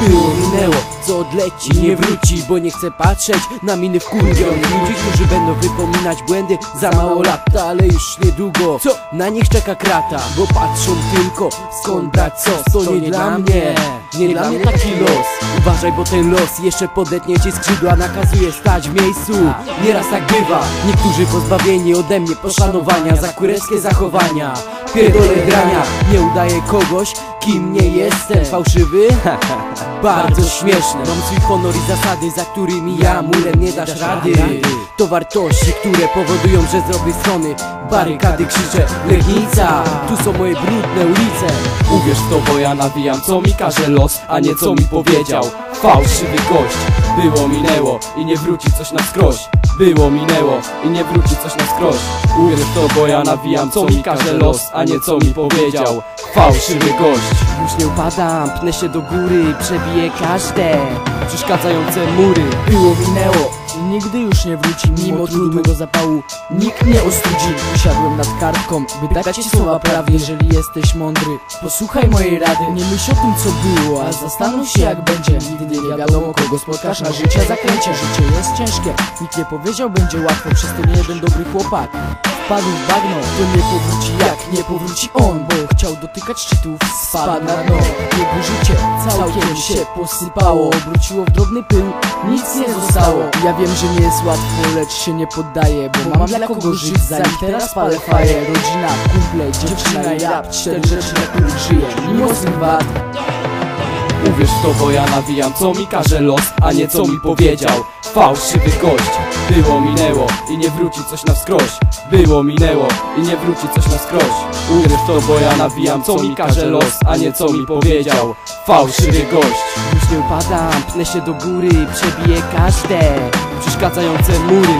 Było, minęło, co odleci, nie wróci Bo nie chcę patrzeć na miny wkurwionych ludzi Którzy będą wypominać błędy za mało lat Ale już niedługo, co? Na nich czeka krata Bo patrzą tylko, skąd brać sos. To nie dla mnie, nie dla mnie taki los. Uważaj, bo ten los jeszcze podetnie ci skrzydła Nakazuje stać w miejscu, nieraz tak bywa Niektórzy pozbawieni ode mnie poszanowania Za kurewskie zachowania. Pierdolę grania, nie udaję kogoś, kim nie jestem? Fałszywy? Bardzo śmieszne. Mam swój honor i zasady, za którymi ja mulem nie dasz rady. To wartości, które powodują, że zrobię strony Barykady krzyczę, Legnica. Tu są moje brudne ulice. Uwierz w to, bo ja nawijam co mi każe los, a nie co mi powiedział. Fałszywy gość. Było minęło i nie wróci coś na wskroś. Było minęło i nie wróci coś na wskroś. Uwierz w to, bo ja nawijam co mi każe los, a nie co mi powiedział Fałszywy gość. Już nie upadam, pnę się do góry, przebiję każde. Przeszkadzające mury. Było minęło. Nigdy już nie wróci Mimo trudnego zapału. Nikt nie ostudzi Usiadłem nad kartką, by dać ci słowa prawie. Jeżeli jesteś mądry, posłuchaj mojej rady. Nie myśl o tym co było, a zastanów się jak będzie. Nigdy nie wiadomo kogo spotkasz na życia zakręcie. Życie jest ciężkie, nikt nie powiedział będzie łatwo. Przez to nie jeden dobry chłopak Wpadł w bagno, to nie powróci jak nie powróci on Bo chciał dotykać szczytów, spadł na dno. Jego życie całkiem się posypało Obróciło w drobny pył, nic nie zostało. Ja wiem, że nie jest łatwo, lecz się nie poddaję Bo mam dla kogo żyć, zanim teraz palę faję. Rodzina, kumple, dziewczyna i rap Cztery rzeczy, na których żyję, mimo swych wad. Uwierz w to, bo ja nawijam co mi każe los, a nie co mi powiedział Fałszywy gość Było minęło i nie wróci coś na wskroś Było minęło i nie wróci coś na wskroś Uwierz to, bo ja nawijam co mi każe los, a nie co mi powiedział Fałszywy gość. Już nie upadam, pnę się do góry, przebiję każde Przeszkadzające mury